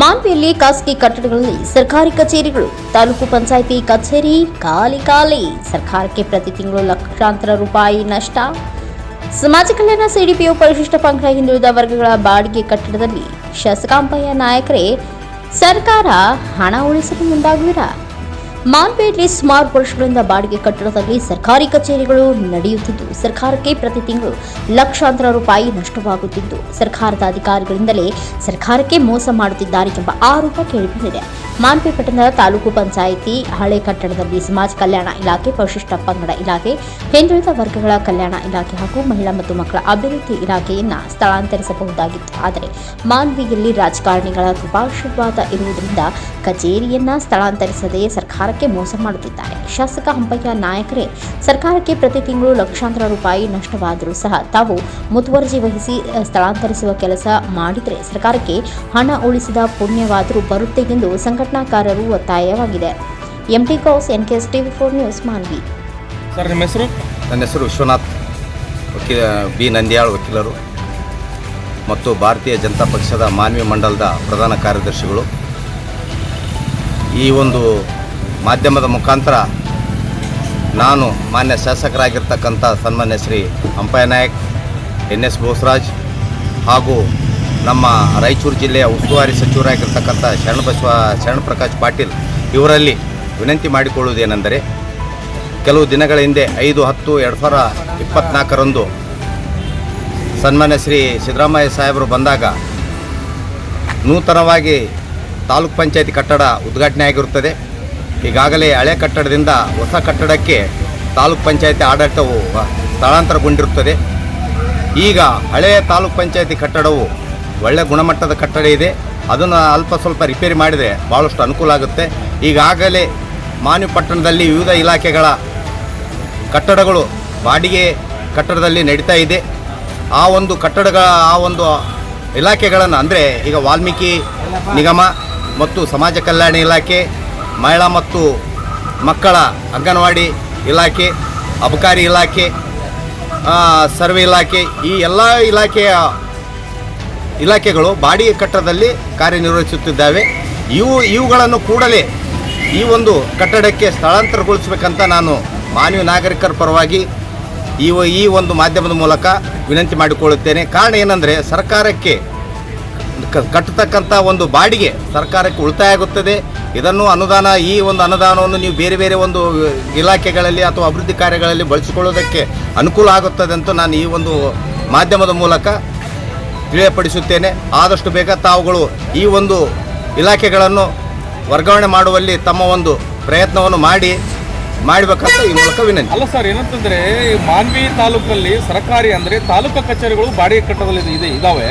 ಮಾನ್ವಿಯಲ್ಲಿ ಖಾಸಗಿ ಕಟ್ಟಡಗಳಲ್ಲಿ ಸರ್ಕಾರಿ ಕಚೇರಿಗಳು, ತಾಲೂಕು ಪಂಚಾಯಿತಿ ಕಚೇರಿ, ಖಾಲಿ ಖಾಲಿ. ಸರ್ಕಾರಕ್ಕೆ ಪ್ರತಿ ತಿಂಗಳು ಲಕ್ಷಾಂತರ ರೂಪಾಯಿ ನಷ್ಟ. ಸಮಾಜ ಕಲ್ಯಾಣ ಸಿಡಿಪಿಒ ಪರಿಶಿಷ್ಟ ಪಂಗಡ ಹಿಂದುಳಿದ ವರ್ಗಗಳ ಬಾಡಿಗೆ ಕಟ್ಟಡದಲ್ಲಿ ಶಾಸಕಾಂಬಯ್ಯ ನಾಯಕರೇ, ಸರ್ಕಾರ ಹಣ ಉಳಿಸಲು ಮುಂದಾಗುವಿರಾ? ಮಾನ್ಪೇಟೆ ಸುಮಾರು ವರ್ಷಗಳಿಂದ ಬಾಡಿಗೆ ಕಟ್ಟಡದಲ್ಲಿ ಸರ್ಕಾರಿ ಕಚೇರಿಗಳು ನಡೆಯುತ್ತಿದ್ದು, ಸರ್ಕಾರಕ್ಕೆ ಪ್ರತಿ ತಿಂಗಳು ಲಕ್ಷಾಂತರ ರೂಪಾಯಿ ನಷ್ಟವಾಗುತ್ತಿದ್ದು, ಸರ್ಕಾರದ ಅಧಿಕಾರಿಗಳಿಂದಲೇ ಸರ್ಕಾರಕ್ಕೆ ಮೋಸ ಮಾಡುತ್ತಿದ್ದಾರೆ ಎಂಬ ಆರೋಪ ಕೇಳಿಬಂದಿದೆ. ಪಟ್ಟಣದ ತಾಲೂಕು ಪಂಚಾಯಿತಿ, ಹಳೆ ಕಟ್ಟಡದಲ್ಲಿ ಸಮಾಜ ಕಲ್ಯಾಣ ಇಲಾಖೆ, ಪರಿಶಿಷ್ಟ ಪಂಗಡ ಇಲಾಖೆ ಹಿಂದುಳಿದ ವರ್ಗಗಳ ಕಲ್ಯಾಣ ಇಲಾಖೆ ಹಾಗೂ ಮಹಿಳಾ ಮತ್ತು ಮಕ್ಕಳ ಅಭಿವೃದ್ಧಿ ಇಲಾಖೆಯನ್ನ ಸ್ಥಳಾಂತರಿಸಬಹುದಾಗಿತ್ತು. ಆದರೆ ಮಾನ್ವಿಯಲ್ಲಿ ರಾಜಕಾರಣಿಗಳ ಕೃಪಾಶೀರ್ವಾದ ಇರುವುದರಿಂದ ಕಚೇರಿಯನ್ನ ಸ್ಥಳಾಂತರಿಸದೆ ಸರ್ಕಾರಕ್ಕೆ ಮೋಸ ಮಾಡುತ್ತಿದ್ದಾರೆ. ಶಾಸಕ ಹಂಪಯ್ಯ ನಾಯಕರೇ, ಸರ್ಕಾರಕ್ಕೆ ಪ್ರತಿ ತಿಂಗಳು ಲಕ್ಷಾಂತರ ರೂಪಾಯಿ ನಷ್ಟವಾದರೂ ಸಹ ತಾವು ಮುತುವರ್ಜಿ ವಹಿಸಿ ಸ್ಥಳಾಂತರಿಸುವ ಕೆಲಸ ಮಾಡಿದರೆ ಸರ್ಕಾರಕ್ಕೆ ಹಣ ಉಳಿಸಿದ ಪುಣ್ಯವಾದರೂ ಬರುತ್ತೆ ಎಂದು ಸಂಘಟನಾಕಾರರು ಒತ್ತಾಯವಾಗಿದೆ. ಎಂಟಿ ಕೌಸ್ NKS TV four news Manvi. Sir ನಿಮ್ಮ ಹೆಸರು? ನನ್ನ ಹೆಸರು ವಿಶ್ವನಾಥ್. ವಕೀಲ ಬಿ. ನಂದ್ಯಾಳ್ ವಕೀಲರು. ಮತ್ತು ಭಾರತೀಯ ಜನತಾ ಪಕ್ಷದ ಮಾನ್ವಿ ಮಂಡಲದ ಪ್ರಧಾನ ಕಾರ್ಯದರ್ಶಿಗಳು. ಈ ಒಂದು ಮಾಧ್ಯಮದ ಮುಖಾಂತರ ನಾನು ಮಾನ್ಯ ಶಾಸಕರಾಗಿರ್ತಕ್ಕಂಥ ಸನ್ಮಾನ್ಯ ಶ್ರೀ ಅಂಪಯ್ಯ ನಾಯಕ್ ಎನ್ ಎಸ್ ಬೋಸ್ರಾಜ್ ಹಾಗೂ ನಮ್ಮ ರಾಯಚೂರು ಜಿಲ್ಲೆಯ ಉಸ್ತುವಾರಿ ಸಚಿವರಾಗಿರ್ತಕ್ಕಂಥ ಶರಣಬಸವ ಶರಣಪ್ರಕಾಶ್ ಪಾಟೀಲ್ ಇವರಲ್ಲಿ ವಿನಂತಿ ಮಾಡಿಕೊಳ್ಳುವುದೇನೆಂದರೆ ಕೆಲವು ದಿನಗಳ ಹಿಂದೆ ಐದು ಹತ್ತು ಎರಡು ಸಾವಿರ ಇಪ್ಪತ್ತ್ನಾಲ್ಕರಂದು ಸನ್ಮಾನ್ಯ ಶ್ರೀ ಸಿದ್ದರಾಮಯ್ಯ ಸಾಹೇಬರು ಬಂದಾಗ ನೂತನವಾಗಿ ತಾಲೂಕ್ ಪಂಚಾಯತಿ ಕಟ್ಟಡ ಉದ್ಘಾಟನೆ ಆಗಿರುತ್ತದೆ. ಈಗಾಗಲೇ ಹಳೆ ಕಟ್ಟಡದಿಂದ ಹೊಸ ಕಟ್ಟಡಕ್ಕೆ ತಾಲೂಕ್ ಪಂಚಾಯತಿ ಆಡಳಿತವು ಸ್ಥಳಾಂತರಗೊಂಡಿರುತ್ತದೆ. ಈಗ ಹಳೆಯ ತಾಲೂಕ್ ಪಂಚಾಯತಿ ಕಟ್ಟಡವು ಒಳ್ಳೆಯ ಗುಣಮಟ್ಟದ ಕಟ್ಟಡ ಇದೆ. ಅದನ್ನು ಅಲ್ಪ ಸ್ವಲ್ಪ ರಿಪೇರಿ ಮಾಡಿದರೆ ಭಾಳಷ್ಟು ಅನುಕೂಲ ಆಗುತ್ತೆ. ಈಗಾಗಲೇ ಮಾನ್ಯ ಪಟ್ಟಣದಲ್ಲಿ ವಿವಿಧ ಇಲಾಖೆಗಳ ಕಟ್ಟಡಗಳು ಬಾಡಿಗೆ ಕಟ್ಟಡದಲ್ಲಿ ನಡೀತಾ ಇದೆ. ಆ ಒಂದು ಕಟ್ಟಡಗಳ, ಆ ಒಂದು ಇಲಾಖೆಗಳನ್ನು ಅಂದರೆ ಈಗ ವಾಲ್ಮೀಕಿ ನಿಗಮ ಮತ್ತು ಸಮಾಜ ಕಲ್ಯಾಣ ಇಲಾಖೆ, ಮಹಿಳಾ ಮತ್ತು ಮಕ್ಕಳ ಅಂಗನವಾಡಿ ಇಲಾಖೆ, ಅಬಕಾರಿ ಇಲಾಖೆ ಸರ್ವೆ ಇಲಾಖೆ ಈ ಎಲ್ಲ ಇಲಾಖೆಯ ಇಲಾಖೆಗಳು ಬಾಡಿಗೆ ಕಟ್ಟಡದಲ್ಲಿ ಕಾರ್ಯನಿರ್ವಹಿಸುತ್ತಿದ್ದಾವೆ. ಇವು ಇವುಗಳನ್ನು ಕೂಡಲೇ ಈ ಒಂದು ಕಟ್ಟಡಕ್ಕೆ ಸ್ಥಳಾಂತರಗೊಳಿಸಬೇಕಂತ ನಾನು ಮಾನವ ನಾಗರಿಕರ ಪರವಾಗಿ ಈ ಈ ಒಂದು ಮಾಧ್ಯಮದ ಮೂಲಕ ವಿನಂತಿ ಮಾಡಿಕೊಳ್ಳುತ್ತೇನೆ. ಕಾರಣ ಏನಂದರೆ ಸರ್ಕಾರಕ್ಕೆ ಕಟ್ಟತಕ್ಕಂಥ ಒಂದು ಬಾಡಿಗೆ ಸರ್ಕಾರಕ್ಕೆ ಉಳಿತಾಯ ಆಗುತ್ತದೆ. ಇದನ್ನು ಅನುದಾನ, ಈ ಒಂದು ಅನುದಾನವನ್ನು ನೀವು ಬೇರೆ ಬೇರೆ ಒಂದು ಇಲಾಖೆಗಳಲ್ಲಿ ಅಥವಾ ಅಭಿವೃದ್ಧಿ ಕಾರ್ಯಗಳಲ್ಲಿ ಬಳಸಿಕೊಳ್ಳೋದಕ್ಕೆ ಅನುಕೂಲ ಆಗುತ್ತದೆ ಅಂತ ನಾನು ಈ ಒಂದು ಮಾಧ್ಯಮದ ಮೂಲಕ ತಿಳಿಯಪಡಿಸುತ್ತೇನೆ ಆದಷ್ಟು ಬೇಗ ತಾವುಗಳು ಈ ಒಂದು ಇಲಾಖೆಗಳನ್ನು ವರ್ಗಾವಣೆ ಮಾಡುವಲ್ಲಿ ತಮ್ಮ ಒಂದು ಪ್ರಯತ್ನವನ್ನು ಮಾಡಿ, ಮಾಡಬೇಕಂತ ಈ ಮೂಲಕ ವಿನಂತಿ. ಅಲ್ಲ ಸರ್, ಏನಂತಂದ್ರೆ ಮಾನ್ವಿ ತಾಲೂಕಲ್ಲಿ ಸರ್ಕಾರಿ ಅಂದ್ರೆ ತಾಲೂಕು ಕಚೇರಿಗಳು ಬಾಡಿಗೆ ಕಟ್ಟದಲ್ಲಿ ಇದೆ, ಇದಾವೆ.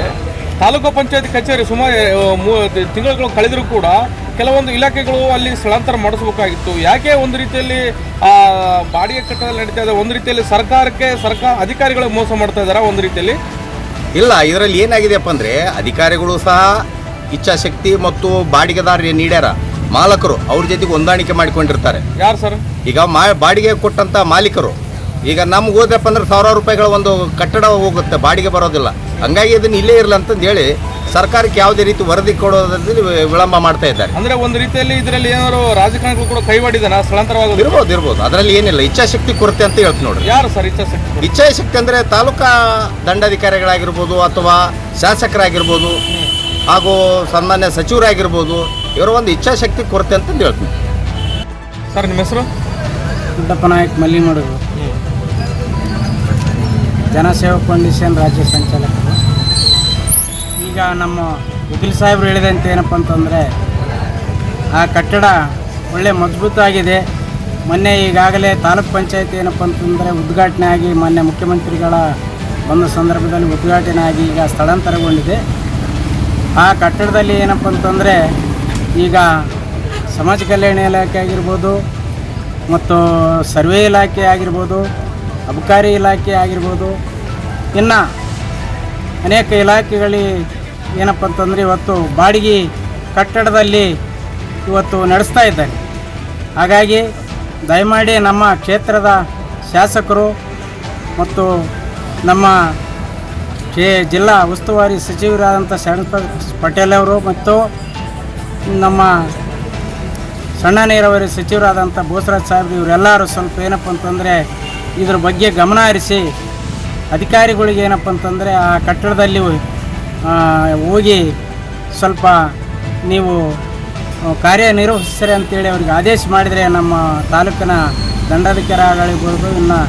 ತಾಲೂಕು ಪಂಚಾಯತ್ ಕಚೇರಿ ಸುಮಾರು ತಿಂಗಳುಗಳು ಕಳೆದರೂ ಕೂಡ ಕೆಲವೊಂದು ಇಲಾಖೆಗಳು ಅಲ್ಲಿ ಸ್ಥಳಾಂತರ ಮಾಡಿಸಬೇಕಾಗಿತ್ತು. ಯಾಕೆ ಒಂದು ರೀತಿಯಲ್ಲಿ ಬಾಡಿಗೆ ಕಟ್ಟದಲ್ಲಿ ನಡೀತಾ ಇದೆ? ಒಂದು ರೀತಿಯಲ್ಲಿ ಸರ್ಕಾರಕ್ಕೆ ಸರ್ಕಾರ ಅಧಿಕಾರಿಗಳು ಮೋಸ ಮಾಡ್ತಾ ಇದ್ದಾರೆ ಒಂದು ರೀತಿಯಲ್ಲಿ. ಇಲ್ಲ ಇದರಲ್ಲಿ ಏನಾಗಿದೆಯಪ್ಪ ಅಂದರೆ ಅಧಿಕಾರಿಗಳು ಸಹ ಇಚ್ಛಾಶಕ್ತಿ ಮತ್ತು ಬಾಡಿಗೆದಾರ ನೀಡ್ಯಾರ. ಮಾಲಕರು ಅವ್ರ ಜೊತೆಗೆ ಹೊಂದಾಣಿಕೆ ಮಾಡಿಕೊಂಡಿರ್ತಾರೆ. ಯಾರು ಸರ್? ಈಗ ಮಾ ಬಾಡಿಗೆ ಕೊಟ್ಟಂಥ ಮಾಲೀಕರು. ಈಗ ನಮ್ಗೆ ಹೋದ್ರಪ್ಪ ಅಂದ್ರೆ ಸಾವಿರಾರು ರೂಪಾಯಿಗಳ ಒಂದು ಕಟ್ಟಡ ಹೋಗುತ್ತೆ ಬಾಡಿಗೆ ಬರೋದಿಲ್ಲ. ಹಂಗಾಗಿ ಇದನ್ನು ಇಲ್ಲೇ ಇರಲಿ ಅಂತಂದು ಹೇಳಿ ಸರ್ಕಾರಕ್ಕೆ ಯಾವುದೇ ರೀತಿ ವರದಿ ಕೊಡೋದ್ರಲ್ಲಿ ವಿಳಂಬ ಮಾಡ್ತಾ ಇದ್ದಾರೆ. ಅಂದ್ರೆ ಒಂದು ರೀತಿಯಲ್ಲಿ ಇದರಲ್ಲಿ ಏನಾದ್ರು ರಾಜಕಾರಣಿಗಳು ಕೂಡ ಕೈವಾಡಿದಾನ? ಸ್ಥಳಾಂತರವಾಗಿ ಇರ್ಬೋದು ಇರ್ಬೋದು. ಅದರಲ್ಲಿ ಏನಿಲ್ಲ. ಇಚ್ಛಾಶಕ್ತಿ ಕೊರತೆ ಅಂತ ಹೇಳ್ತೀನಿ ನೋಡ್ರಿ. ಯಾರು ಸರ್ ಇಚ್ಛಾಶಕ್ತಿ ಇಚ್ಛಾಶಕ್ತಿ ಅಂದ್ರೆ ತಾಲೂಕಾ ದಂಡಾಧಿಕಾರಿಗಳಾಗಿರ್ಬೋದು ಅಥವಾ ಶಾಸಕರಾಗಿರ್ಬೋದು ಹಾಗೂ ಸನ್ಮಾನ್ಯ ಸಚಿವರಾಗಿರ್ಬೋದು. ಇವರ ಒಂದು ಇಚ್ಛಾಶಕ್ತಿ ಕೊರತೆ ಅಂತ ಹೇಳ್ತೀನಿ. ಸರ್ ನಿಮ್ಮ ಹೆಸರು? ಗುಡ್ಡಪ್ಪ ನಾಯಕ್ ಮಲ್ಲಿಮಡುಗು ಜನಸೇವಾ ಫೌಂಡೇಶನ್ ರಾಜ್ಯ ಸಂಚಾಲಕರು ಈಗ ನಮ್ಮ ವಕೀಲ್ ಸಾಹೇಬರು ಹೇಳಿದಂತೆ ಏನಪ್ಪ ಅಂತಂದರೆ, ಆ ಕಟ್ಟಡ ಒಳ್ಳೆ ಮಜಬೂತಾಗಿದೆ. ಮೊನ್ನೆ ಈಗಾಗಲೇ ತಾಲೂಕ್ ಪಂಚಾಯತ್ ಏನಪ್ಪ ಅಂತಂದರೆ ಉದ್ಘಾಟನೆ ಆಗಿ ಮೊನ್ನೆ ಮುಖ್ಯಮಂತ್ರಿಗಳ ಒಂದು ಸಂದರ್ಭದಲ್ಲಿ ಉದ್ಘಾಟನೆ ಆಗಿ ಈಗ ಸ್ಥಳಾಂತರಗೊಂಡಿದೆ. ಆ ಕಟ್ಟಡದಲ್ಲಿ ಏನಪ್ಪ ಅಂತಂದರೆ ಈಗ ಸಮಾಜ ಕಲ್ಯಾಣ ಇಲಾಖೆ ಆಗಿರ್ಬೋದು ಮತ್ತು ಸರ್ವೆ ಇಲಾಖೆ ಆಗಿರ್ಬೋದು, ಅಬಕಾರಿ ಇಲಾಖೆ ಆಗಿರ್ಬೋದು, ಇನ್ನು ಅನೇಕ ಇಲಾಖೆಗಳಿ ಏನಪ್ಪ ಅಂತಂದರೆ ಇವತ್ತು ಬಾಡಿಗೆ ಕಟ್ಟಡದಲ್ಲಿ ಇವತ್ತು ನಡೆಸ್ತಾ ಇದ್ದಾರೆ. ಹಾಗಾಗಿ ದಯಮಾಡಿ ನಮ್ಮ ಕ್ಷೇತ್ರದ ಶಾಸಕರು ಮತ್ತು ನಮ್ಮ ಕೆ ಜಿಲ್ಲಾ ಉಸ್ತುವಾರಿ ಸಚಿವರಾದಂಥ ಶರಣ್ ಪಟೇಲ್ ಅವರು ಮತ್ತು ನಮ್ಮ ಸಣ್ಣ ನೀರಾವರಿ ಸಚಿವರಾದಂಥ ಬೋಸರಾಜ್ ಸಾಹೇಬ್ರು ಇವರೆಲ್ಲರೂ ಸ್ವಲ್ಪ ಏನಪ್ಪ ಅಂತಂದರೆ ಇದ್ರ ಬಗ್ಗೆ ಗಮನ ಹರಿಸಿ ಅಧಿಕಾರಿಗಳಿಗೆ ಏನಪ್ಪ ಅಂತಂದರೆ ಆ ಕಟ್ಟಡದಲ್ಲಿ ಹೋಗಿ ಸ್ವಲ್ಪ ನೀವು ಕಾರ್ಯನಿರ್ವಹಿಸ್ತಾರೆ ಅಂತೇಳಿ ಅವ್ರಿಗೆ ಆದೇಶ ಮಾಡಿದರೆ ನಮ್ಮ ತಾಲೂಕಿನ ದಂಡಾಧಿಕಾರಿಗಳಿರ್ಬೋದು ಇನ್ನು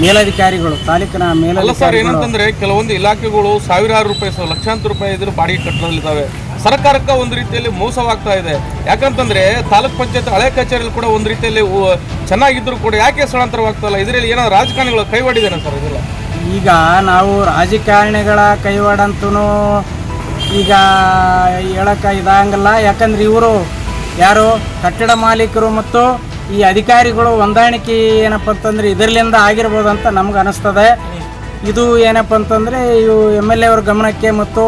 ಮೇಲಧಿಕಾರಿಗಳು ತಾಲೂಕಿನ ಮೇಲಧಿಕಾರಿ ಸರ್ ಏನಂತಂದ್ರೆ ಕೆಲವೊಂದು ಇಲಾಖೆಗಳು ಸಾವಿರಾರು ರೂಪಾಯಿ ಲಕ್ಷಾಂತರ ರೂಪಾಯಿ ಇದ್ರ ಬಾಡಿಗೆ ಕಟ್ಟಡದಲ್ಲಿದ್ದಾವೆ ಸರ್ಕಾರಕ್ಕೆ ಒಂದು ರೀತಿಯಲ್ಲಿ ಮೋಸವಾಗ್ತಾ ಇದೆ. ಯಾಕಂತಂದ್ರೆ ತಾಲೂಕ್ ಪಂಚಾಯತ್ ಹಳೆ ಕಚೇರಿಯಲ್ಲಿ ಕೂಡ ಒಂದು ರೀತಿಯಲ್ಲಿ ಚೆನ್ನಾಗಿದ್ರು ಕೂಡ ಯಾಕೆ ಸ್ಥಳಾಂತರವಾಗ್ತಾ ಇಲ್ಲ? ಇದರಲ್ಲಿ ಏನೋ ರಾಜಕಾರಣಿಗಳು ಕೈವಾಡಿದ್ದೇನೆ ಸರ್ ಇದೆಲ್ಲ ಈಗ ನಾವು ರಾಜಕಾರಣಿಗಳ ಕೈವಾಡಂತೂ ಈಗ ಹೇಳಕ್ಕೆ ಇದಾಗಲ್ಲ. ಯಾಕಂದ್ರೆ ಇವರು ಯಾರು ಕಟ್ಟಡ ಮಾಲೀಕರು ಮತ್ತು ಈ ಅಧಿಕಾರಿಗಳು ಹೊಂದಾಣಿಕೆ ಏನಪ್ಪ ಅಂತಂದ್ರೆ ಇದರ್ಲಿಂದ ಆಗಿರ್ಬೋದು ಅಂತ ನಮ್ಗೆ ಅನಿಸ್ತದೆ. ಇದು ಏನಪ್ಪ ಅಂತಂದರೆ ಇವು ಎಂ ಎಲ್ ಎ ಅವ್ರ ಗಮನಕ್ಕೆ ಮತ್ತು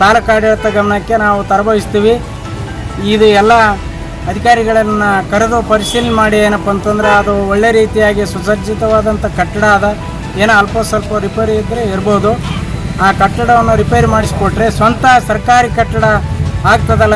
ತಾಲೂಕು ಆಡಳಿತ ಗಮನಕ್ಕೆ ನಾವು ತರಬಹಿಸ್ತೀವಿ ಇದು ಎಲ್ಲ ಅಧಿಕಾರಿಗಳನ್ನು ಕರೆದು ಪರಿಶೀಲನೆ ಮಾಡಿ ಏನಪ್ಪ ಅಂತಂದ್ರೆ ಅದು ಒಳ್ಳೆ ರೀತಿಯಾಗಿ ಸುಸಜ್ಜಿತವಾದಂಥ ಕಟ್ಟಡ ಅದ. ಏನೋ ಅಲ್ಪ ಸ್ವಲ್ಪ ರಿಪೇರಿ ಇದ್ದರೆ ಇರ್ಬೋದು. ಆ ಕಟ್ಟಡವನ್ನು ರಿಪೇರಿ ಮಾಡಿಸಿಕೊಟ್ರೆ ಸ್ವಂತ ಸರ್ಕಾರಿ ಕಟ್ಟಡ ಆಗ್ತದಲ್ಲ